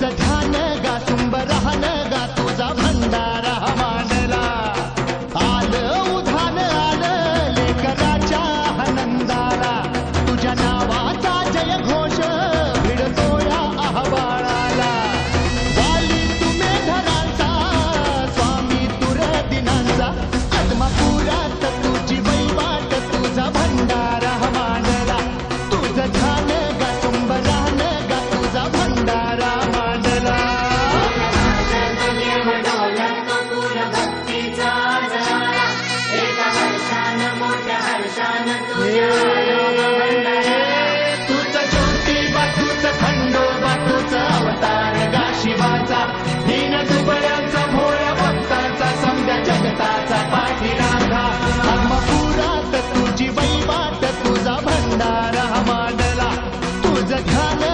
that तुझी वैवाट तुझा भंडारा मांडला. तुझ खान